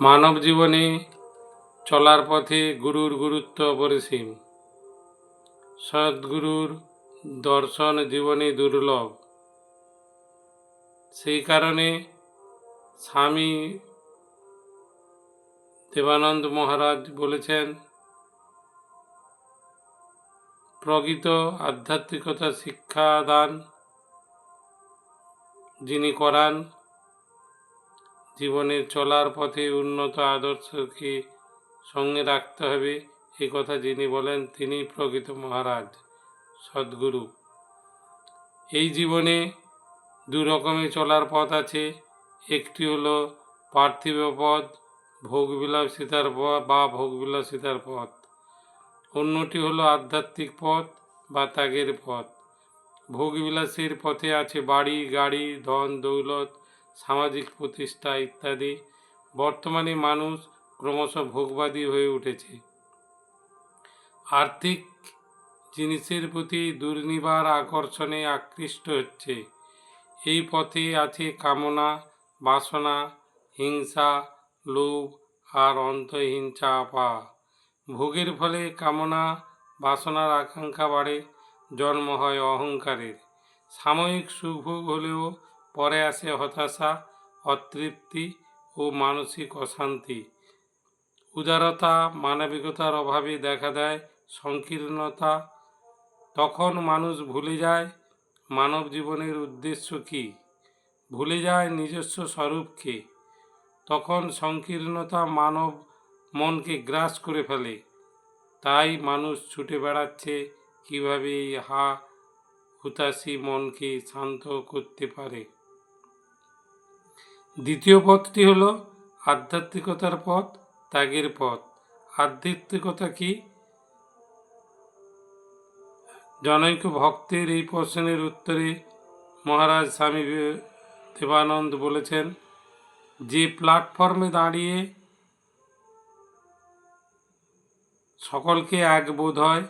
মানব জীবনে চলার পথে গুরুর গুরুত্ব অপরিসীম। সদ্গুরুর দর্শন জীবনে দুর্লভ। সেই কারণে স্বামী দেবানন্দ মহারাজ বলেছেন, প্রকৃত আধ্যাত্মিকতা শিক্ষাদান যিনি করান জীবনে চলার পথে উন্নত আদর্শকে সঙ্গে রাখতে হবে। এই কথা যিনি বলেন, তিনি প্রকৃত মহারাজ, সদ্গুরু। এই জীবনে দু রকমের চলার পথ আছে। একটি হলো পার্থিব পথ, ভোগবিলাসিতার পথ বা ভোগবিলাসিতার পথ। অন্যটি হলো আধ্যাত্মিক পথ বা ত্যাগের পথ। ভোগবিলাসের পথে আছে বাড়ি, গাড়ি, ধন, দৌলত সামাজিক প্রতিষ্ঠা ইত্যাদি। বর্তমানে মানুষ ক্রমশ ভোগবাদী হয়ে উঠেছে। আর্থিক জিনিসের প্রতি দুর্নিবার আকর্ষণে আকৃষ্ট হচ্ছে। এই পথে আছে কামনা, বাসনা, হিংসা, লোভ আর অন্তহীন চাপা ভোগের ফলে কামনা, বাসনার আকাঙ্ক্ষা বাড়ে, জন্ম হয় অহংকারের। সাময়িক সুখভোগ হলেও পরে আসে হতাশা, অতৃপ্তি ও মানসিক অশান্তি। উদারতা, মানবিকতার অভাবে দেখা দেয় সংকীর্ণতা। তখন মানুষ ভুলে যায় মানব জীবনের উদ্দেশ্য কী? ভুলে যায় নিজস্ব স্বরূপকে তখন সংকীর্ণতা মানব মনকে গ্রাস করে ফেলে। তাই মানুষ ছুটে বেড়াচ্ছে কীভাবে এই হা হুতাশি মনকে শান্ত করতে পারে? দ্বিতীয় পথটি হল আধ্যাত্মিকতার পথ, ত্যাগের পথ। আধ্যাত্মিকতা কি? জনৈক ভক্তের এই প্রশ্নের উত্তরে মহারাজ স্বামী দেবানন্দ বলেছেন, যে প্ল্যাটফর্মে দাঁড়িয়ে সকলকে এক বোধ হয়,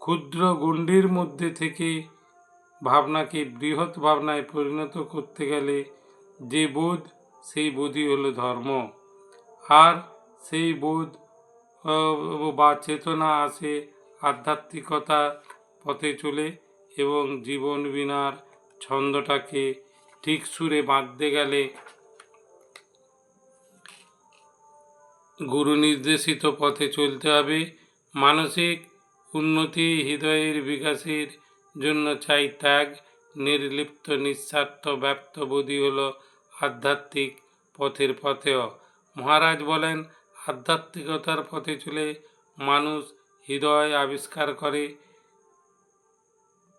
ক্ষুদ্র গণ্ডির মধ্যে থেকে ভাবনাকে বৃহৎ ভাবনায় পরিণত করতে গেলে যে বোধ, সেই বোধই হলো ধর্ম। আর সেই বোধ বা চেতনা আসে আধ্যাত্মিকতা পথে চলে এবং জীবন বিনার ছন্দটাকে ঠিক সুরে বাঁধতে গেলে গুরু নির্দেশিত পথে চলতে হবে। মানসিক উন্নতি হৃদয়ের বিকাশের জন্য চাই ত্যাগ। নির্লিপ্ত, নিঃস্বার্থ ব্যপ্ত বোধি হল আধ্যাত্মিক পথের পথেও। মহারাজ বলেন, আধ্যাত্মিকতার পথে চলে মানুষ হৃদয় আবিষ্কার করে।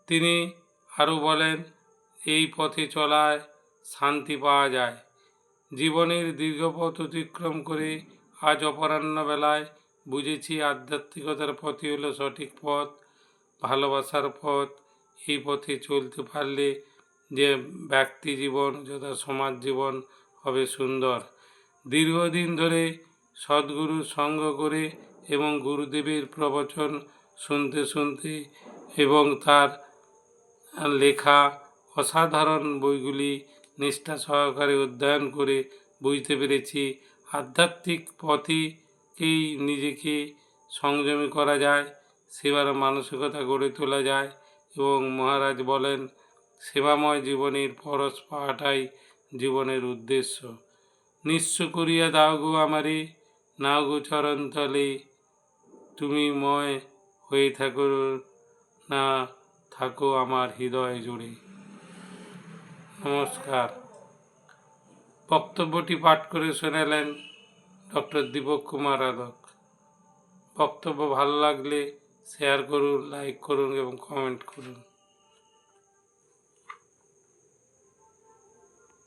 তিনি আরও বলেন, এই পথে চলায় শান্তি পাওয়া যায়। জীবনের দীর্ঘপথ অতিক্রম করে আজ অপরাহ্ন বেলায় বুঝেছি আধ্যাত্মিকতার পথই হলো সঠিক পথ, ভালোবাসার পথ এই পথে চলতে পারলে যে ব্যক্তি জীবন যথা সমাজ জীবন হবে সুন্দর। দীর্ঘদিন ধরে সদ্গুরুর সঙ্গ করে এবং গুরুদেবের প্রবচন শুনতে শুনতে এবং তার লেখা অসাধারণ বইগুলি নিষ্ঠা সহকারে অধ্যয়ন করে বুঝতে পেরেছি, আধ্যাত্মিক পথেকেই নিজেকে সংযমী করা যায়, সেবার মানসিকতা গড়ে তোলা যায়। এবং মহারাজ বলেন, সেবাময় জীবনের পরশ পাওয়াটাই জীবনের উদ্দেশ্য। নিঃস্ব করিয়া দাও গো আমারে, নাও গো চরণ তলে তুমি ময় হয়ে থাকো না, থাকো আমার হৃদয় জুড়ে। নমস্কার। বক্তব্যটি পাঠ করে শোনালেন ডক্টর দীপক কুমার আদক। বক্তব্য ভালো লাগলে শেয়ার করুন লাইক করুন এবং কমেন্ট করুন।